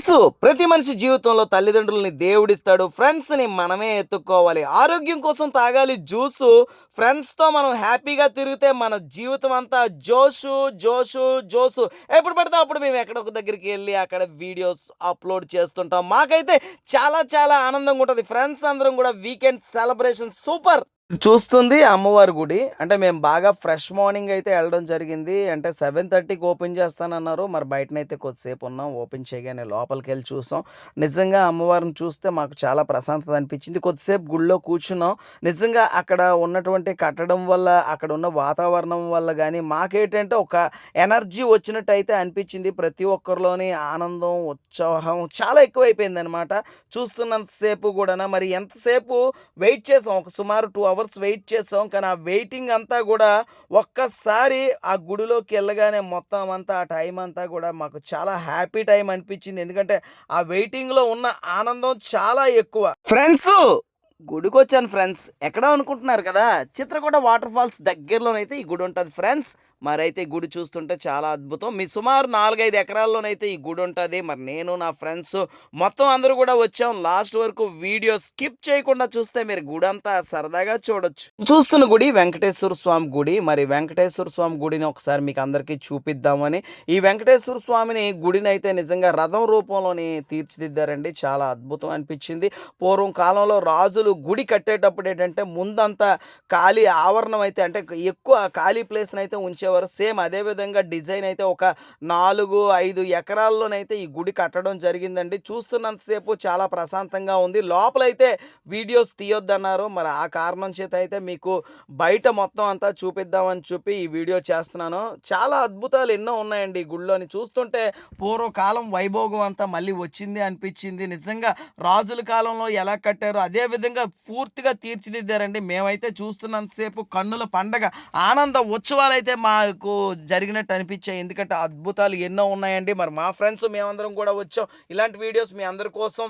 Friends ప్రతి మనిషి జీవితంలో తల్లిదండ్రులని దేవుడిస్తాడు. ఫ్రెండ్స్ని మనమే ఎత్తుక్కోవాలి. ఆరోగ్యం కోసం తాగాలి జ్యూస్. ఫ్రెండ్స్తో మనం హ్యాపీగా తిరిగితే మన జీవితం అంతా జోషు జోషు జోసు ఎప్పుడు పడితే అప్పుడు మేము ఎక్కడొక దగ్గరికి వెళ్ళి అక్కడ వీడియోస్ అప్లోడ్ చేస్తుంటాం. మాకైతే చాలా చాలా ఆనందంగా ఉంటుంది. ఫ్రెండ్స్ అందరం కూడా వీకెండ్ సెలబ్రేషన్ సూపర్! చూస్తుంది అమ్మవారి గుడి. అంటే మేము బాగా ఫ్రెష్ మార్నింగ్ అయితే వెళ్ళడం జరిగింది. అంటే సెవెన్ థర్టీకి ఓపెన్ చేస్తానన్నారు. మరి బయటనైతే కొద్దిసేపు ఉన్నాం. ఓపెన్ చేయగానే లోపలికి వెళ్ళి చూసాం. నిజంగా అమ్మవారిని చూస్తే మాకు చాలా ప్రశాంతత అనిపించింది. కొద్దిసేపు గుళ్ళో కూర్చున్నాం. నిజంగా అక్కడ ఉన్నటువంటి కట్టడం వల్ల అక్కడ ఉన్న వాతావరణం వల్ల కానీ మాకేంటంటే ఒక ఎనర్జీ వచ్చినట్టు అయితే అనిపించింది. ప్రతి ఒక్కరిలోని ఆనందం ఉత్సాహం చాలా ఎక్కువైపోయింది అనమాట చూస్తున్నంతసేపు కూడా మరి ఎంతసేపు వెయిట్ చేసాం? ఒక సుమారు టూ అవర్స్ వెయిట్ చేసాం. కానీ ఆ వెయిటింగ్ అంతా కూడా ఒక్కసారి ఆ గుడిలోకి వెళ్ళగానే మొత్తం అంతా ఆ టైం అంతా కూడా మాకు చాలా హ్యాపీ టైం అనిపించింది. ఎందుకంటే ఆ వెయిటింగ్లో ఉన్న ఆనందం చాలా ఎక్కువ. ఫ్రెండ్స్ గుడికి వచ్చాను ఫ్రెండ్స్. ఎక్కడ అనుకుంటున్నారు కదా? చిత్రకూట వాటర్ ఫాల్స్ దగ్గరలోనైతే ఈ గుడి ఉంటుంది. ఫ్రెండ్స్ మరైతే గుడి చూస్తుంటే చాలా అద్భుతం. మీ సుమారు నాలుగైదు ఎకరాల్లోనైతే ఈ గుడి ఉంటుంది. మరి నేను నా ఫ్రెండ్స్ మొత్తం అందరూ కూడా వచ్చాం. లాస్ట్ వరకు వీడియో స్కిప్ చేయకుండా చూస్తే మీరు గుడి అంతా సరదాగా చూడొచ్చు. చూస్తున్న గుడి వెంకటేశ్వర స్వామి గుడి. మరి వెంకటేశ్వర స్వామి గుడిని ఒకసారి మీకు అందరికీ చూపిద్దామని. ఈ వెంకటేశ్వర స్వామిని గుడిని అయితే నిజంగా రథం రూపంలోని తీర్చిదిద్దారండి. చాలా అద్భుతం అనిపించింది. పూర్వం కాలంలో రాజులు గుడి కట్టేటప్పుడు ఏంటంటే ముందంతా ఖాళీ ఆవరణం అయితే అంటే ఎక్కువ ఖాళీ ప్లేస్ని అయితే ఉంచేవారు సేమ్ అదే విధంగా డిజైన్ అయితే ఒక నాలుగు ఐదు ఎకరాల్లోనైతే ఈ గుడి కట్టడం జరిగిందండి. చూస్తున్నంతసేపు చాలా ప్రశాంతంగా ఉంది. లోపలైతే వీడియోస్ తీయొద్దన్నారు. మరి ఆ కారణం చేత అయితే మీకు బయట మొత్తం అంతా చూపిద్దామని చెప్పి ఈ వీడియో చేస్తున్నాను. చాలా అద్భుతాలు ఎన్నో ఉన్నాయండి ఈ గుడిలోని చూస్తుంటే పూర్వకాలం వైభోగం అంతా మళ్ళీ వచ్చింది అనిపించింది. నిజంగా రాజుల కాలంలో ఎలా కట్టారో అదే విధంగా పూర్తిగా తీర్చిదిద్దారండి. మేమైతే చూస్తున్నంతసేపు కన్నుల పండగ ఆనంద ఉత్సవాలు అయితే మా నాకు జరిగినట్టు అనిపించాయి. ఎందుకంటే అద్భుతాలు ఎన్నో ఉన్నాయండి. మరి మా ఫ్రెండ్స్ మేమందరం కూడా వచ్చాం. ఇలాంటి వీడియోస్ మీ అందరి కోసం